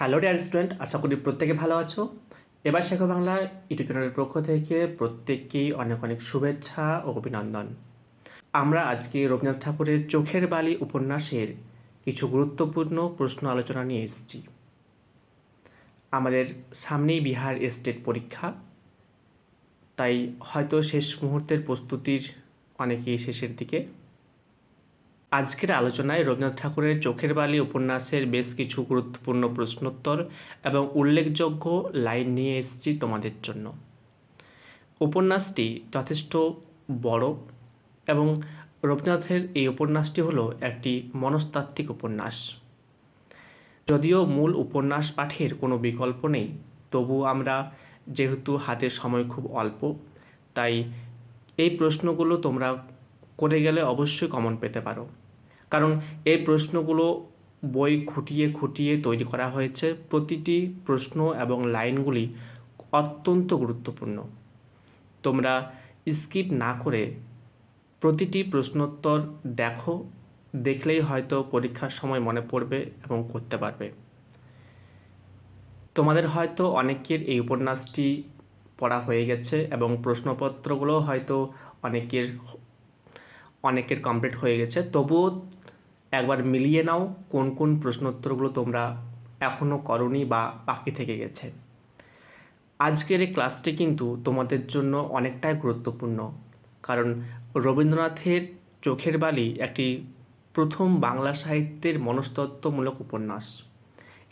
Hello dear student আশা করি প্রত্যেকে ভালো আছো। এবার শেখো বাংলা ইউটিউব চ্যানেলের পক্ষ থেকে প্রত্যেককেই অনেক অনেক শুভেচ্ছা ও অভিনন্দন। আমরা আজকে রবীন্দ্রনাথ ঠাকুরের চোখের বালি উপন্যাসের কিছু গুরুত্বপূর্ণ প্রশ্ন আলোচনা নিয়ে এসেছি। আমাদের সামনেই বিহার স্টেট পরীক্ষা। তাই হয়তো শেষ মুহূর্তের প্রস্তুতির অনেকেই শেষের দিকে আজকের আলোচনায় রবীন্দ্রনাথ ঠাকুরের চোখের বালি উপন্যাসের বেশ কিছু গুরুত্বপূর্ণ প্রশ্নোত্তর এবং উল্লেখযোগ্য লাইন নিয়ে এসেছি তোমাদের জন্য। উপন্যাসটি যথেষ্ট বড় এবং রবীন্দ্রনাথের এই উপন্যাসটি হলো একটি মনস্তাত্ত্বিক উপন্যাস। যদিও মূল উপন্যাস পাঠের কোনো বিকল্প নেই, তবু আমরা যেহেতু হাতের সময় খুব অল্প, তাই এই প্রশ্নগুলো তোমরা করে গেলে অবশ্যই কমন পেতে পারো। কারণ এই প্রশ্নগুলো বই খুঁটিয়ে খুঁটিয়ে তৈরি করা হয়েছে। প্রতিটি প্রশ্ন এবং লাইনগুলি অত্যন্ত গুরুত্বপূর্ণ। তোমরা স্কিপ না করে প্রতিটি প্রশ্নোত্তর দেখো, দেখলেই হয়তো পরীক্ষার সময় মনে পড়বে এবং করতে পারবে। তোমাদের হয়তো অনেকের এই উপন্যাসটি পড়া হয়ে গেছে এবং প্রশ্নপত্রগুলো হয়তো অনেকের অনেকের কমপ্লিট হয়ে গেছে। তবুও একবার মিলিয়ে নাও কোন কোন প্রশ্নোত্তরগুলো তোমরা এখনও করনি বা বাকি থেকে গেছে। আজকের এই ক্লাসটি কিন্তু তোমাদের জন্য অনেকটাই গুরুত্বপূর্ণ। কারণ রবীন্দ্রনাথের চোখের বালি একটি প্রথম বাংলা সাহিত্যের মনস্তত্ত্বমূলক উপন্যাস।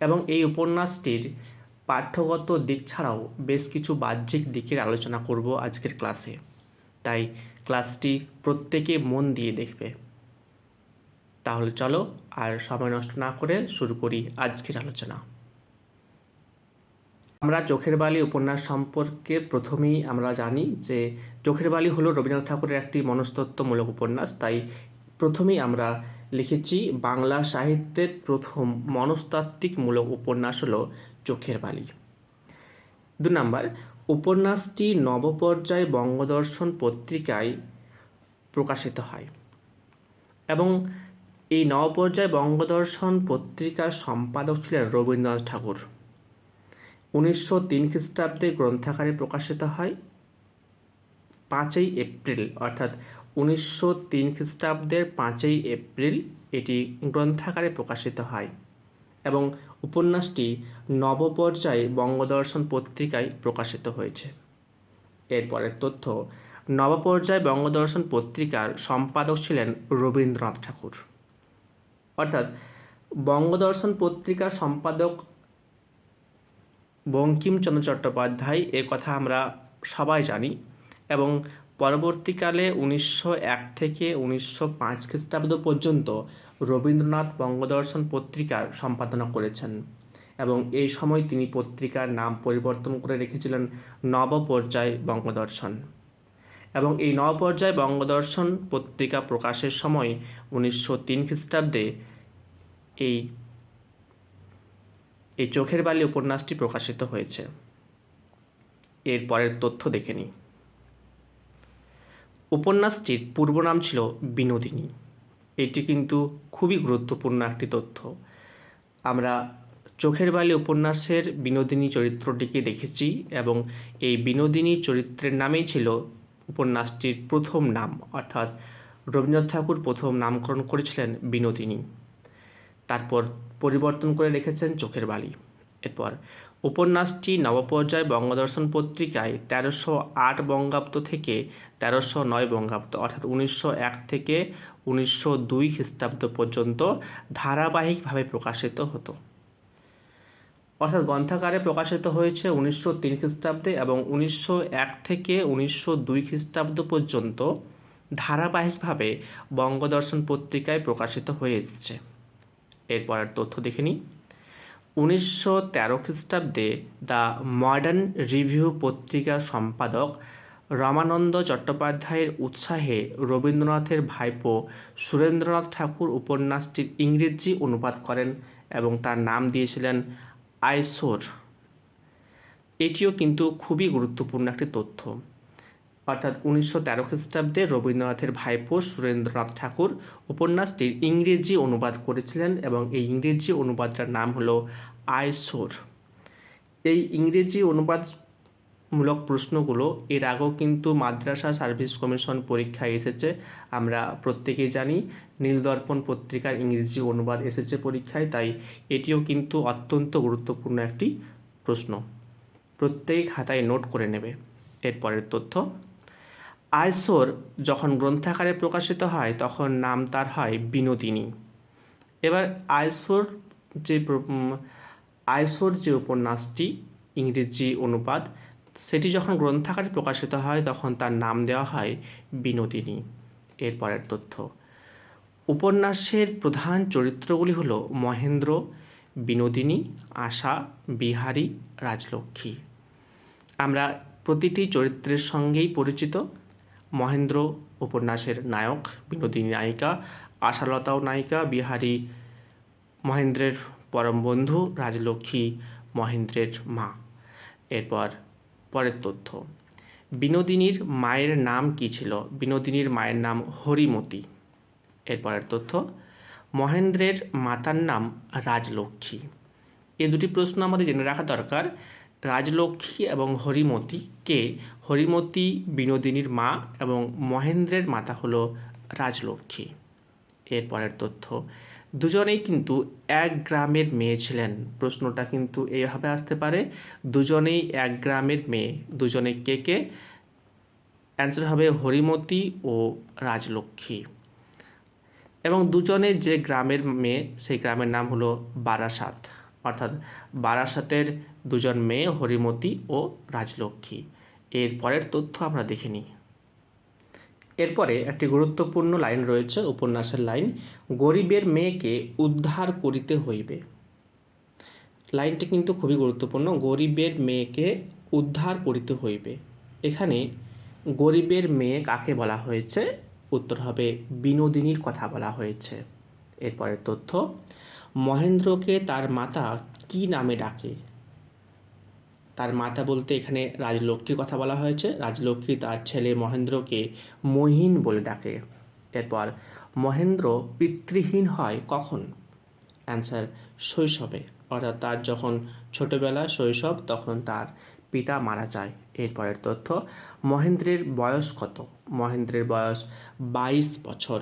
এবং এই উপন্যাসটির পাঠ্যগত দিক ছাড়াও বেশ কিছু বাহ্যিক দিকের আলোচনা করব আজকের ক্লাসে তাই ক্লাসটি প্রত্যেকে মন দিয়ে দেখবে। তাহলে চলো আর সময় নষ্ট না করে শুরু করি আজকের আলোচনা। আমরা চোখের বালি উপন্যাস সম্পর্কে প্রথমেই আমরা জানি যে চোখের বালি হলো রবীন্দ্রনাথ ঠাকুরের একটি মনস্তত্ত্বমূলক উপন্যাস। তাই প্রথমেই আমরা লিখেছি, বাংলা সাহিত্যের প্রথম মনস্তাত্ত্বিকমূলক উপন্যাস হলো চোখের বালি। দু নম্বর উপন্যাসটি নবপর্যায় বঙ্গদর্শন পত্রিকায় প্রকাশিত হয় এবং এই নবপর্যায় বঙ্গদর্শন পত্রিকার সম্পাদক ছিলেন রবীন্দ্রনাথ ঠাকুর। উনিশশো তিন খ্রিস্টাব্দে গ্রন্থাকারে প্রকাশিত হয় পাঁচই এপ্রিল, অর্থাৎ উনিশশো তিন খ্রিস্টাব্দের পাঁচই এপ্রিল এটি গ্রন্থাকারে প্রকাশিত হয়। এবং উপন্যাসটি নবপর্যায়ে বঙ্গদর্শন পত্রিকায় প্রকাশিত হয়েছে। এরপরের তথ্য, নবপর্যায় বঙ্গদর্শন পত্রিকার সম্পাদক ছিলেন রবীন্দ্রনাথ ঠাকুর। অর্থাৎ, বঙ্গদর্শন পত্রিকার সম্পাদক বঙ্কিমচন্দ্র চট্টোপাধ্যায়, এ কথা আমরা সবাই জানি এবং পরবর্তীকালে উনিশশো এক থেকে উনিশশো পাঁচ খ্রিস্টাব্দ পর্যন্ত রবীন্দ্রনাথ বঙ্গদর্শন পত্রিকার সম্পাদনা করেছেন এবং এই সময় তিনি পত্রিকার নাম পরিবর্তন করে রেখেছিলেন নবপর্যায় বঙ্গদর্শন। এবং এই নবপর্যায় বঙ্গদর্শন পত্রিকা প্রকাশের সময় উনিশশো তিন খ্রিস্টাব্দে এই এই চোখের বালি উপন্যাসটি প্রকাশিত হয়েছে। এর পরের তথ্য দেখে নিই। উপন্যাসটির পূর্ব নাম ছিল বিনোদিনী। এটি কিন্তু খুবই গুরুত্বপূর্ণ একটি তথ্য। আমরা চোখের বালি উপন্যাসের বিনোদিনী চরিত্রটিকে দেখেছি এবং এই বিনোদিনী চরিত্রের নামেই ছিল উপন্যাসটির প্রথম নাম, অর্থাৎ রবীন্দ্রনাথ ঠাকুর প্রথম নামকরণ করেছিলেন বিনোদিনী। তারপর পরিবর্তন করে রেখেছেন চোখের বালি। এরপর, উপন্যাসটি নবপর্যায় বঙ্গদর্শন পত্রিকায় তেরোশো আট বঙ্গাব্দ থেকে তেরোশো নয় বঙ্গাব্দ, অর্থাৎ উনিশশো এক থেকে উনিশশো দুই খ্রিস্টাব্দ পর্যন্ত ধারাবাহিকভাবে প্রকাশিত হতো। অর্থাৎ গ্রন্থাকারে প্রকাশিত হয়েছে উনিশশো তিন খ্রিস্টাব্দে এবং উনিশশো এক থেকে উনিশশো দুই খ্রিস্টাব্দ পর্যন্ত ধারাবাহিকভাবে বঙ্গদর্শন পত্রিকায় প্রকাশিত হয়ে এসছে এরপরের তথ্য দেখে নিই। উনিশশো তেরো খ্রিস্টাব্দে দ্য মডার্ন রিভিউ পত্রিকার সম্পাদক রমানন্দ চট্টোপাধ্যায়ের উৎসাহে রবীন্দ্রনাথের ভাইপো সুরেন্দ্রনাথ ঠাকুর উপন্যাসটির ইংরেজি অনুবাদ করেন এবং তার নাম দিয়েছিলেন আইসোর। এটিও কিন্তু খুবই গুরুত্বপূর্ণ একটি তথ্য। অর্থাৎ উনিশশো তেরো খ্রিস্টাব্দে রবীন্দ্রনাথের ভাইপো সুরেন্দ্রনাথ ঠাকুর উপন্যাসটির ইংরেজি অনুবাদ করেছিলেন এবং এই ইংরেজি অনুবাদটার নাম হলো আয়সোর এই ইংরেজি অনুবাদমূলক প্রশ্নগুলো এর আগেও কিন্তু মাদ্রাসা সার্ভিস কমিশন পরীক্ষায় এসেছে, আমরা প্রত্যেকেই জানি। নীলদর্পণ পত্রিকার ইংরেজি অনুবাদ এসেছে পরীক্ষায়, তাই এটিও কিন্তু অত্যন্ত গুরুত্বপূর্ণ একটি প্রশ্ন। প্রত্যেক খাতায় নোট করে নেবে। এরপরের তথ্য। আয়সোর যখন গ্রন্থাকারে প্রকাশিত হয়, তখন নাম তার হয় বিনোদিনী। এবার আয়সোর যে আয়সোর যে উপন্যাসটি, ইংরেজি অনুবাদ, সেটি যখন গ্রন্থাকারে প্রকাশিত হয়, তখন তার নাম দেওয়া হয় বিনোদিনী। এরপরের তথ্য। উপন্যাসের প্রধান চরিত্রগুলি হল মহেন্দ্র, বিনোদিনী, আশা, বিহারী, রাজলক্ষ্মী। আমরা প্রতিটি চরিত্রের সঙ্গেই পরিচিত। মহেন্দ্র উপন্যাসের নায়ক, বিনোদিনী নায়িকা, আশালতাও নায়িকা, বিহারী মহেন্দ্রের পরম বন্ধু, রাজলক্ষ্মী মহেন্দ্রের মা। এরপর পরের তথ্য। বিনোদিনীর মায়ের নাম কি ছিল? বিনোদিনীর মায়ের নাম হরিমতি। এরপরের তথ্য। মহেন্দ্রের মাতার নাম রাজলক্ষ্মী। এই দুটি প্রশ্ন আমাদের জেনে রাখা দরকার। রাজলক্ষ্মী এবং হরিমতি কে? হরিমতি বিনোদিনীর মা এবং মহেন্দ্রের মাতা হলো রাজলক্ষ্মী। এরপরের তথ্য, দুজনেই কিন্তু এক গ্রামের মেয়ে ছিলেন। প্রশ্নটা কিন্তু এইভাবে আসতে পারে, দুজনেই এক গ্রামের মেয়ে, দুজনে কে কে? অ্যান্সার হবে হরিমতি ও রাজলক্ষ্মী। এবং দুজনের যে গ্রামের মেয়ে, সেই গ্রামের নাম হলো বারাসাত। অর্থাৎ বারাসাতের দুজন মেয়ে হরিমতি ও রাজলক্ষ্মী। এর পরের তথ্য আমরা দেখে নিই। এরপরে একটি গুরুত্বপূর্ণ লাইন রয়েছে, উপন্যাসের লাইন, গরিবের মেয়েকে উদ্ধার করিতে হইবে। লাইনটি কিন্তু খুবই গুরুত্বপূর্ণ, গরিবের মেয়েকে উদ্ধার করিতে হইবে। এখানে গরিবের মেয়ে কাকে বলা হয়েছে? উত্তর হবে, বিনোদিনীর কথা বলা হয়েছে। এরপরের তথ্য মহেন্দ্রকে তার মাতা কি নামে ডাকে? তার মাতা বলতে এখানে রাজলক্ষ্মীর কথা বলা হয়েছে। রাজলক্ষ্মী তার ছেলে মহেন্দ্রকে মহিন বলে ডাকে। এরপর, মহেন্দ্র পিতৃহীন হয় কখন? অ্যান্সার, শৈশবে। অর্থাৎ তার যখন ছোটবেলা শৈশব, তখন তার পিতা মারা যায়। এরপরের তথ্য, মহেন্দ্রের বয়স কত? মহেন্দ্রের বয়স বাইশ বছর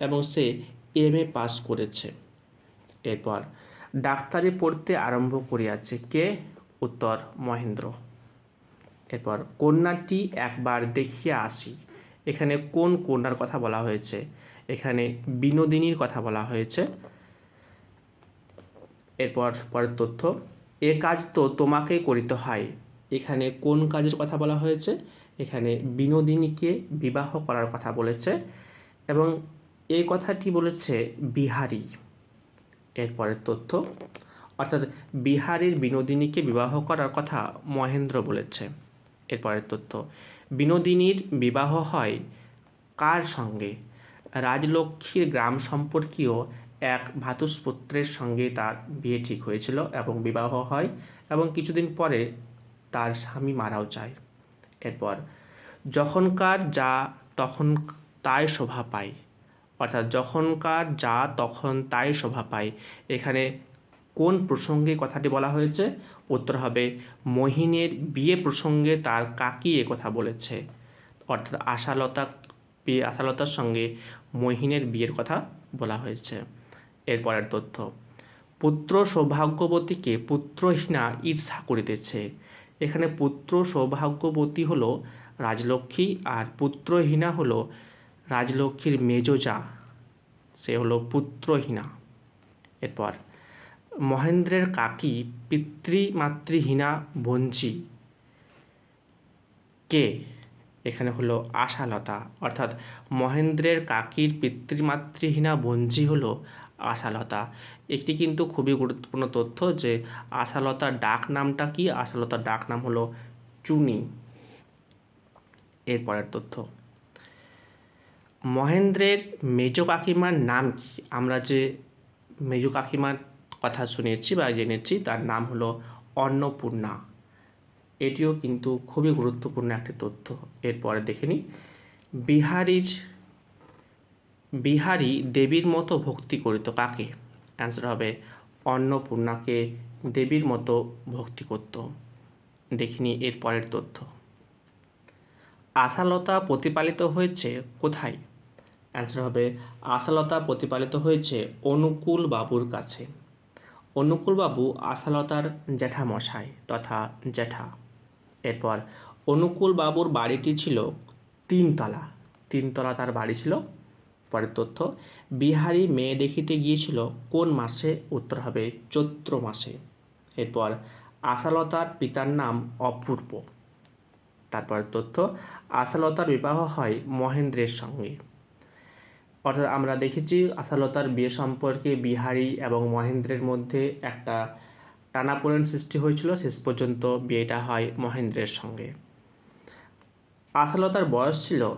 এবং সে এম এ পাস করেছে। এরপর, ডাক্তারি পড়তে আরম্ভ করিয়াছে কে? উত্তর, মহেন্দ্র। এরপর, কন্যাটি একবার দেখিয়া আসি। এখানে কোন কন্যার কথা বলা হয়েছে? এখানে বিনোদিনীর কথা বলা হয়েছে। এরপর, পরের তথ্য, এ কাজ তো তোমাকেই করিতে হয়। এখানে কোন কাজের কথা বলা হয়েছে? এখানে বিনোদিনীকে বিবাহ করার কথা বলেছে এবং এই কথাটি বলেছে বিহারী। এরপরের তথ্য। অর্থাৎ বিহারীর বিনোদিনীকে বিবাহ করার কথা মহেন্দ্র বলেছে। এরপরের তথ্য, বিনোদিনীর বিবাহ হয় কার সঙ্গে? রাজলক্ষ্মীর গ্রাম সম্পর্কীয় এক ভাতুষপুত্রের সঙ্গে তার বিয়ে ঠিক হয়েছিল এবং বিবাহ হয় এবং কিছুদিন পরে তার স্বামী মারাও যায়। এরপর, যখনকার যা তখন তাই শোভা পায়। অর্থাৎ যখনকার যা, তখন তাই শোভা পায়। এখানে কোন প্রসঙ্গে কথাটি বলা হয়েছে? উত্তর হবে, মহিনের বিয়ে প্রসঙ্গে তার কাকি এ কথা বলেছে। অর্থাৎ আশালতা আশালতার সঙ্গে মহিনের বিয়ের কথা বলা হয়েছে। এরপরের তথ্য, পুত্র সৌভাগ্যবতীকে পুত্রহীনা ঈর্ষা করিতেছে। এখানে পুত্র সৌভাগ্যবতী হলো রাজলক্ষ্মী আর পুত্রহীনা হলো রাজলক্ষ্মীর মেজজা, সে হলো পুত্রহীনা। এরপর, মহেন্দ্রের কাকি পিতৃমাতৃহীনা ভঞ্জি কে? এখানে হলো আশালতা। অর্থাৎ, মহেন্দ্রের কাকির পিতৃমাতৃহীনা ভঞ্জি হলো আশালতা। একটি কিন্তু খুবই গুরুত্বপূর্ণ তথ্য যে, আশালতার ডাক নামটা কি? আশালতার ডাক নাম হলো চুনি। এরপরের তথ্য। মহেন্দ্রের মেজ কাকিমার নাম কি? আমরা যে মেজ কাকিমার কথা শুনেছি বা জেনেছি, তার নাম হলো অন্নপূর্ণা। এটিও কিন্তু খুবই গুরুত্বপূর্ণ একটি তথ্য। এরপরে দেখে নিই। বিহারীর, বিহারী দেবীর মতো ভক্তি করিত কাকে? অ্যান্সার হবে, অন্নপূর্ণাকে দেবীর মতো ভক্তি করত। দেখিনি এর পরের তথ্য। আশালতা প্রতিপালিত হয়েছে কোথায়? অ্যান্সার হবে, আশালতা প্রতিপালিত হয়েছে অনুকূল বাবুর কাছে। অনুকূল বাবু আশালতার জ্যাঠামশাই তথা জ্যাঠা। এরপর, অনুকূল বাবুর বাড়িটি ছিল তিনতলা। তিনতলা তার বাড়ি ছিল। পরের তথ্য, বিহারি মেয়ে দেখিতে গিয়েছিল কোন মাসে, উত্তর হবে চৈত্র মাসে। এরপর, আশালতার পিতার নাম অপূর্ব। তারপর তথ্য, আশালতার বিবাহ হয় মহেন্দ্রের সঙ্গে। অর্থাৎ আমরা দেখেছি আশালতার বিয়ে সম্পর্কে বিহারি এবং মহেন্দ্রের মধ্যে একটা টানাপোড়েন সৃষ্টি হয়েছিল। শেষ পর্যন্ত বিয়েটা হয় মহেন্দ্রের সঙ্গে। আশালতার বয়স ছিল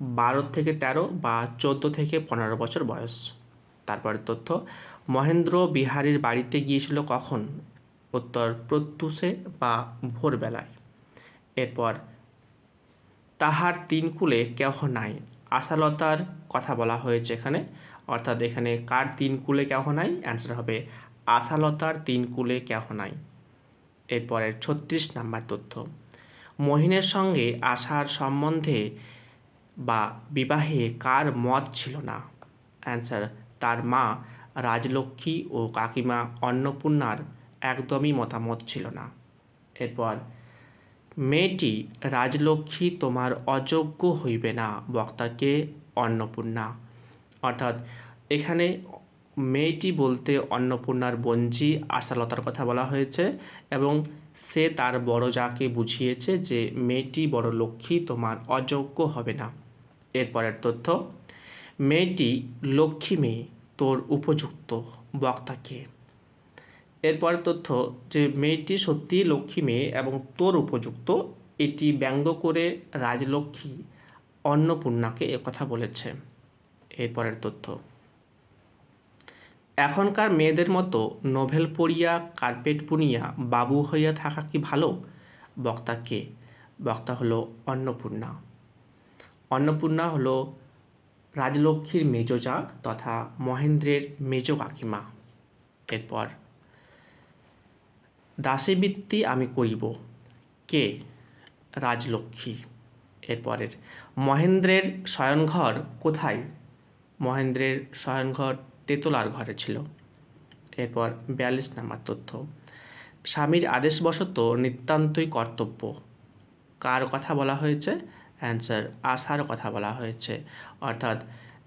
বারো থেকে তেরো বা চোদ্দ থেকে পনেরো বছর বয়স। তারপরে তথ্য, মহেন্দ্র বিহারীর বাড়িতে গিয়েছিল কখন? উত্তর, প্রত্যুষে বা ভোরবেলায়। এরপর, তাহার তিন কুলে কেহ নাই। আশালতার কথা বলা হয়েছে এখানে। অর্থাৎ এখানে কার তিন কুলে কেহ নাই? অ্যান্সার হবে আশালতার তিন কুলে কেহ নাই। এরপরের ছত্রিশ নাম্বার তথ্য। মহিনের সঙ্গে আশার সম্বন্ধে বা বিবাহে কার মত ছিল না? অ্যান্সার তার মা রাজলক্ষ্মী ও কাকিমা অন্নপূর্ণার একদমই মতামত ছিল না। এরপর মেয়েটি রাজলক্ষ্মী তোমার অযোগ্য হইবে না, বক্তাকে অন্নপূর্ণা। অর্থাৎ এখানে মেয়েটি বলতে অন্নপূর্ণার বঞ্জি, আশালতার কথা বলা হয়েছে এবং সে তার বড় যাকে বুঝিয়েছে যে মেয়েটি বড় লক্ষ্মী তোমার অযোগ্য হবে না। এরপরের তথ্য, মেয়েটি লক্ষ্মী মেয়ে, তোর উপযুক্ত বক্তাকে। এরপর তথ্য যে মেয়েটি সত্যিই লক্ষ্মী মেয়ে এবং তোর উপযুক্ত, এটি ব্যঙ্গ করে রাজলক্ষ্মী অন্নপূর্ণাকে একথা বলেছে। এরপরের তথ্য। এখনকার মেয়েদের মতো নোভেল পড়িয়া, কার্পেট বুনিয়া, বাবু হইয়া থাকা কি ভালো? বক্তা কে? বক্তা হলো অন্নপূর্ণা। অন্নপূর্ণা হলো রাজলক্ষ্মীর মেজজা তথা মহেন্দ্রের মেজ কাকিমা। এরপর দাসীবৃত্তি আমি করিব। কে? রাজলক্ষ্মী। এরপরের, মহেন্দ্রের শয়নঘর কোথায়? মহেন্দ্রের শয়নঘর তেতলার ঘরে ছিল। এরপর বিয়াল্লিশ নাম্বার তথ্য। স্বামীর আদেশবশত নিতান্তই কর্তব্য। কার কথা বলা হয়েছে? অ্যান্সার, আশার কথা বলা হয়েছে। অর্থাৎ,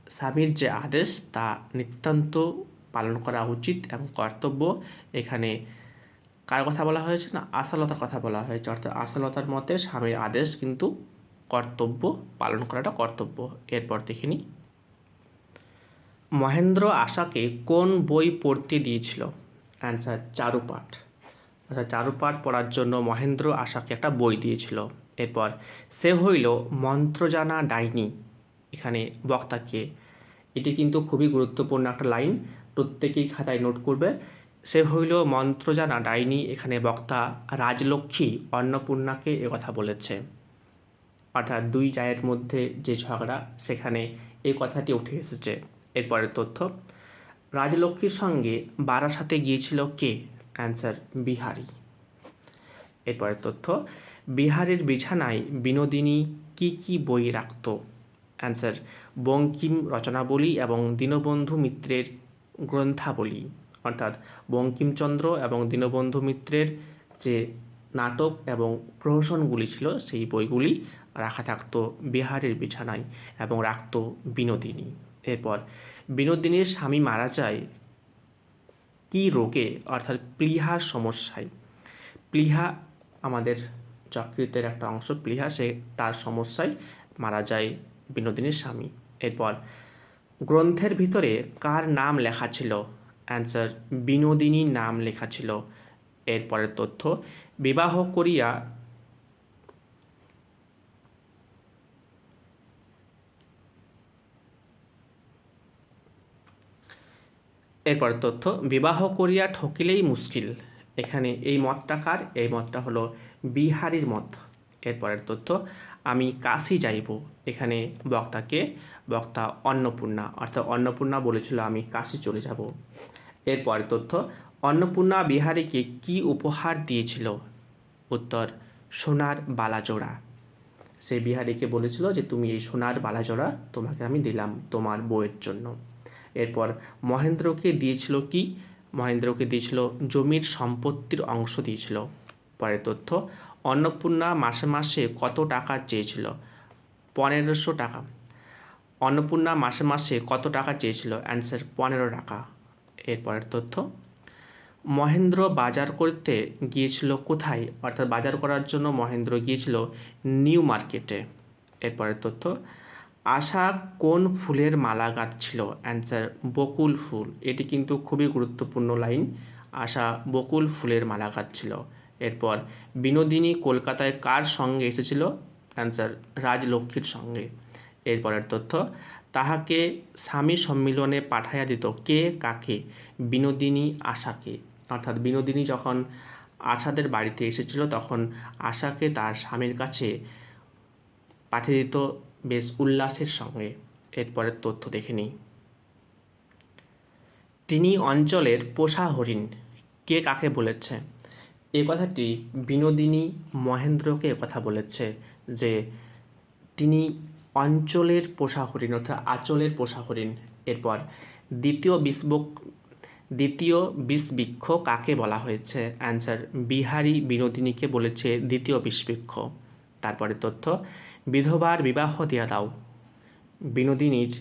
স্বামীর যে আদেশ, তা নিতান্ত পালন করা উচিত এবং কর্তব্য। এখানে কার কথা বলা হয়েছে না? আশালতার কথা বলা হয়েছে। অর্থাৎ আশালতার মতে স্বামীর আদেশ কিন্তু কর্তব্য, পালন করাটা কর্তব্য। এরপর দেখিনি মহেন্দ্র আশাকে কোন বই পড়তে দিয়েছিল? অ্যান্সার চারুপাঠ। অর্থাৎ চারুপাঠ পড়ার জন্য মহেন্দ্র আশাকে একটা বই দিয়েছিল। এরপর, সে হইল মন্ত্র জানা ডাইনি। এখানে বক্তাকে। এটি কিন্তু খুবই গুরুত্বপূর্ণ একটা লাইন। প্রত্যেকেই খাতায় নোট করবে। সে হইল মন্ত্র জানা ডাইনি এখানে বক্তা, রাজলক্ষ্মী অন্নপূর্ণাকে কথা বলেছে। অর্থাৎ দুই জায়ের মধ্যে যে ঝগড়া, সেখানে এই কথাটি উঠে এসেছে। এরপরের তথ্য, রাজলক্ষ্মীর সঙ্গে বারাসাতে গিয়েছিল কে? অ্যান্সার, বিহারি। এরপরের তথ্য, বিহারের বিছানায় বিনোদিনী কি কি বই রাখত? অ্যান্সার, বঙ্কিম রচনাবলী এবং দীনবন্ধু মিত্রের গ্রন্থাবলী। অর্থাৎ বঙ্কিমচন্দ্র এবং দীনবন্ধু মিত্রের যে নাটক এবং প্রহসনগুলি ছিল, সেই বইগুলি রাখা থাকতো বিহারের বিছানায় এবং রাখত বিনোদিনী। এরপর বিনোদিনীর স্বামী মারা যায় কী রোগে, অর্থাৎ প্লীহার সমস্যায়। প্লীহা আমাদের যকৃতের একটা অংশ, প্লীহা সে তার সমস্যায় মারা যায় বিনোদিনীর স্বামী। এরপর গ্রন্থের ভিতরে কার নাম লেখা ছিল অ্যান্সার বিনোদিনী নাম লেখা ছিল। এরপরের তথ্য, বিবাহ করিয়া এরপর তথ্য, বিবাহ করিয়া ঠকিলেই মুশকিল। এখানে এই মতটা কার? এই মতটা হলো বিহারীর মত। এরপরের তথ্য, আমি কাশি যাইব। এখানে বক্তাকে, বক্তা অন্নপূর্ণা, অর্থাৎ অন্নপূর্ণা বলেছিল আমি কাশি চলে যাব। এরপরের তথ্য, অন্নপূর্ণা বিহারীকে কি উপহার দিয়েছিল? উত্তর, সোনার বালাজোড়া। সে বিহারীকে বলেছিল যে, তুমি এই সোনার বালাজোড়া তোমাকে আমি দিলাম তোমার বউয়ের জন্য। এরপর, মহেন্দ্রকে দিয়েছিল কি? মহেন্দ্রকে দিয়েছিল জমির সম্পত্তির অংশ দিয়েছিল। পরের তথ্য, অন্নপূর্ণা মাসে মাসে কত টাকা চেয়েছিল? পনেরোশো টাকা। অন্নপূর্ণা মাসে মাসে কত টাকা চেয়েছিল? অ্যান্সার, পনেরো টাকা। এরপরের তথ্য। মহেন্দ্র বাজার করতে গিয়েছিল কোথায়? অর্থাৎ বাজার করার জন্য মহেন্দ্র গিয়েছিল নিউ মার্কেটে। এরপরের তথ্য, আশা কোন ফুলের মালা গাঁথছিল? অ্যান্সার, বকুল ফুল। এটি কিন্তু খুবই গুরুত্বপূর্ণ লাইন, আশা বকুল ফুলের মালা গাঁথছিল। এরপর, বিনোদিনী কলকাতায় কার সঙ্গে এসেছিল? অ্যান্সার, রাজলক্ষ্মীর সঙ্গে। এরপরের তথ্য তাহাকে স্বামী সম্মিলনে পাঠাইয়া দিত। কে? কাকে? বিনোদিনী আশাকে। অর্থাৎ বিনোদিনী যখন আশাদের বাড়িতে এসেছিল, তখন আশাকে তার স্বামীর কাছে পাঠিয়ে দিত বেশ উল্লাসের সঙ্গে। এরপরের তথ্য দেখে নিই। তিনি অঞ্চলের পোষা হরিণ। কে কাকে বলেছে? এ কথাটি বিনোদিনী মহেন্দ্রকে কথা বলেছে যে, তিনি অঞ্চলের পোষা হরিণ অর্থাৎ আঁচলের পোষা হরিণ এরপর দ্বিতীয় বিষবক, দ্বিতীয় বিষবৃক্ষ কাকে বলা হয়েছে? অ্যান্সার বিহারী বিনোদিনীকে বলেছে দ্বিতীয় বিষবৃক্ষ। তারপরে তথ্য, বিধবার বিবাহ দিয়া দাও। বিনোদিনীর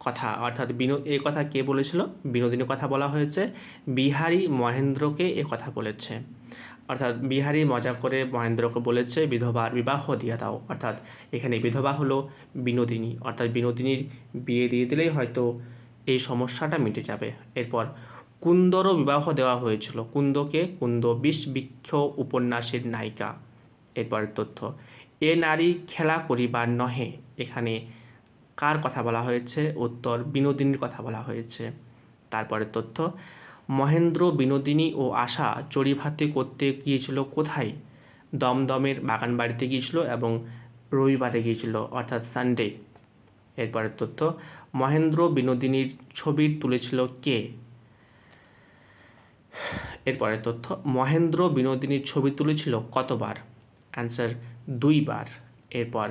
কথা, অর্থাৎ বিনো, এ কথা কে বলেছিল? বিনোদিনীর কথা বলা হয়েছে। বিহারী মহেন্দ্রকে এ কথা বলেছে। অর্থাৎ বিহারী মজা করে মহেন্দ্রকে বলেছে বিধবার বিবাহ দিয়া দাও। অর্থাৎ এখানে বিধবা হলো বিনোদিনী। অর্থাৎ বিনোদিনীর বিয়ে দিয়ে দিলেই হয়তো এই সমস্যাটা মিটে যাবে। এরপর কুন্দরও বিবাহ দেওয়া হয়েছিল। কুন্দকে কুন্দ বিষ বৃক্ষ উপন্যাসের নায়িকা। এরপরের তথ্য, এ নারী খেলা করিবার নহে। এখানে কার কথা বলা হয়েছে? উত্তর, বিনোদিনীর কথা বলা হয়েছে। তারপরের তথ্য মহেন্দ্র, বিনোদিনী ও আশা চড়িভাতি করতে গিয়েছিল কোথায়? দমদমের বাগান বাড়িতে গিয়েছিল এবং রবিবারে গিয়েছিল, অর্থাৎ সানডে। এরপরের তথ্য, মহেন্দ্র বিনোদিনীর ছবি তুলেছিল কে? এরপরের তথ্য, মহেন্দ্র বিনোদিনীর ছবি তুলেছিল কতবার? অ্যান্সার, দুইবার। এরপর,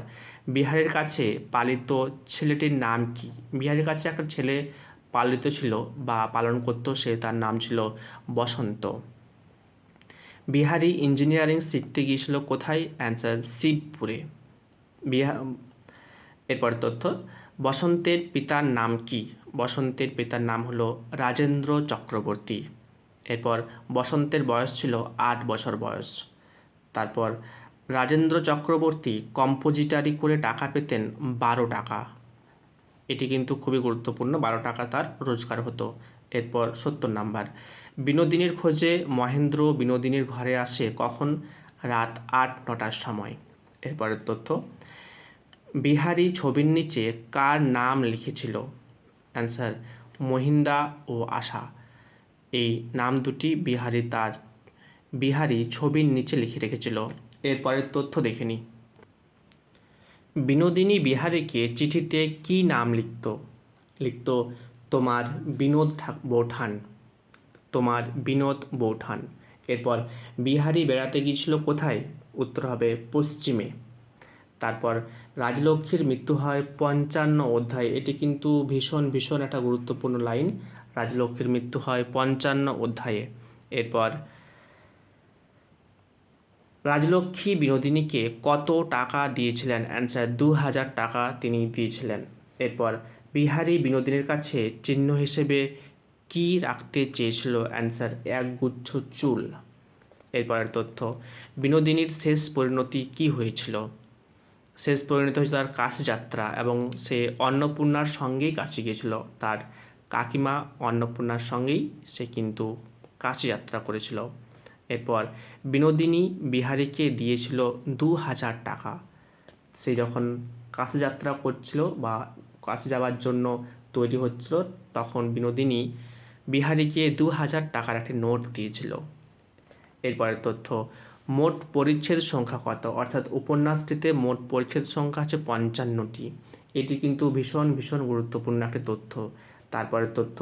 বিহারের কাছে পালিত ছেলেটির নাম কি? বিহারের কাছে একটা ছেলে পালিত ছিল বা পালন করতো সে তার নাম ছিল বসন্ত। বিহারি ইঞ্জিনিয়ারিং শিখতে গিয়েছিল কোথায়? অ্যান্সার শিবপুরে। বিহা এরপর তথ্য, বসন্তের পিতার নাম কি? বসন্তের পিতার নাম হলো রাজেন্দ্র চক্রবর্তী। এরপর বসন্তের বয়স ছিল আট বছর বয়স। তারপর রাজেন্দ্র চক্রবর্তী কম্পোজিটারি করে টাকা পেতেন বারো টাকা। এটি কিন্তু খুবই গুরুত্বপূর্ণ, বারো টাকা তার রোজগার হতো। এরপর সত্তর নাম্বার, বিনোদিনীর খোঁজে মহেন্দ্র বিনোদিনীর ঘরে আসে কখন? রাত আট, নটার সময়। এরপরের তথ্য, বিহারি ছবির নিচে কার নাম লিখেছিল? অ্যান্সার, মহিন্দা ও আশা। এই নাম দুটি বিহারি তার, বিহারি ছবির নিচে লিখে রেখেছিল। এরপরের তথ্য দেখে নিই। বিনোদিনী বিহারীকে চিঠিতে কি নাম লিখত? লিখত, তোমার বিনোদ বৌঠান, তোমার বিনোদ বৌঠান। এরপর, বিহারি বেড়াতে গিয়েছিল কোথায়? উত্তর হবে, পশ্চিমে। তারপর, রাজলক্ষ্মীর মৃত্যু হয় পঞ্চান্ন অধ্যায়। এটি কিন্তু ভীষণ ভীষণ একটা গুরুত্বপূর্ণ লাইন। রাজলক্ষ্মীর মৃত্যু হয় পঞ্চান্ন অধ্যায়ে। এরপর রাজলক্ষ্মী বিনোদিনীকে কত টাকা দিয়েছিলেন? অ্যান্সার দু হাজার টাকা তিনি দিয়েছিলেন। এরপর, বিহারী বিনোদিনীর কাছে চিহ্ন হিসেবে কি রাখতে চেয়েছিল? অ্যান্সার এক গুচ্ছ চুল। এরপরের তথ্য, বিনোদিনীর শেষ পরিণতি কি হয়েছিল? শেষ পরিণত হয়েছিল তার কাশি যাত্রা এবং সে অন্নপূর্ণার সঙ্গেই কাশি গিয়েছিল। তার কাকিমা অন্নপূর্ণার সঙ্গেই সে কিন্তু কাশি যাত্রা করেছিল। এরপর বিনোদিনী বিহারীকে দিয়েছিল দু হাজার টাকা। সে যখন কাশি যাত্রা করছিল বা কাশি যাওয়ার জন্য তৈরি হচ্ছিল, তখন বিনোদিনী বিহারীকে দু হাজার টাকার একটি নোট দিয়েছিল। এরপরের তথ্য, মোট পরিচ্ছেদ সংখ্যা কত? অর্থাৎ উপন্যাসটিতে মোট পরিচ্ছেদ সংখ্যা আছে পঞ্চান্নটি। এটি কিন্তু ভীষণ ভীষণ গুরুত্বপূর্ণ একটি তথ্য। তারপরে তথ্য।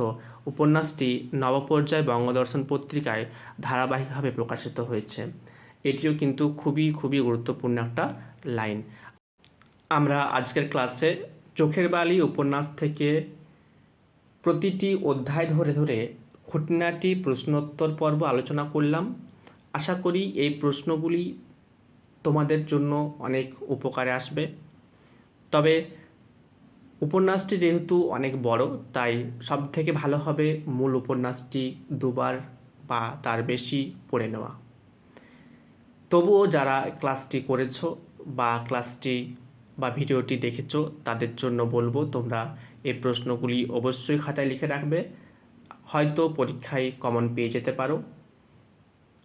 উপন্যাসটি নবপর্যায় বঙ্গদর্শন পত্রিকায় ধারাবাহিকভাবে প্রকাশিত হয়েছে। এটিও কিন্তু খুবই খুবই গুরুত্বপূর্ণ একটা লাইন। আমরা আজকের ক্লাসে চোখের বালি উপন্যাস থেকে প্রতিটি অধ্যায় ধরে ধরে খুঁটিনাটি প্রশ্নোত্তর পর্ব আলোচনা করলাম। আশা করি এই প্রশ্নগুলি তোমাদের জন্য অনেক উপকারে আসবে। তবে উপন্যাসটি যেহেতু অনেক বড়, তাই সব থেকে ভালো হবে মূল উপন্যাসটি দুবার বা তার বেশি পড়ে নেওয়া। তবুও যারা ক্লাসটি করেছ বা ক্লাসটি বা ভিডিওটি দেখেছ, তাদের জন্য বলব তোমরা এই প্রশ্নগুলি অবশ্যই খাতায় লিখে রাখবে। হয়তো পরীক্ষায় কমন পেয়ে যেতে পারো।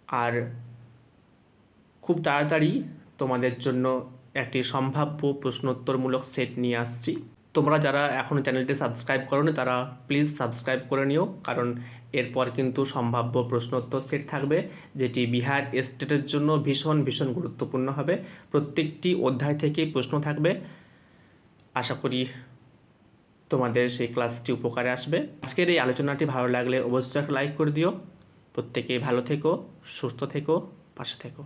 আর খুব তাড়াতাড়ি তোমাদের জন্য একটি সম্ভাব্য প্রশ্নোত্তরমূলক সেট নিয়ে আসছি। তোমরা যারা এখনও চ্যানেলটি সাবস্ক্রাইব করোনি, তারা প্লিজ সাবস্ক্রাইব করে নিও, কারণ এরপর কিন্তু সম্ভাব্য প্রশ্নোত্তর সেট থাকবে, যেটি বিহার স্টেটের জন্য ভীষণ ভীষণ গুরুত্বপূর্ণ হবে। প্রত্যেকটি অধ্যায় থেকেই প্রশ্ন থাকবে। আশা করি তোমাদের সেই ক্লাসটি উপকারে আসবে। আজকের এই আলোচনাটি ভালো লাগলে অবশ্যই লাইক করে দিও। প্রত্যেকে ভালো থেকো, সুস্থ থেকো, পাশে থেকো।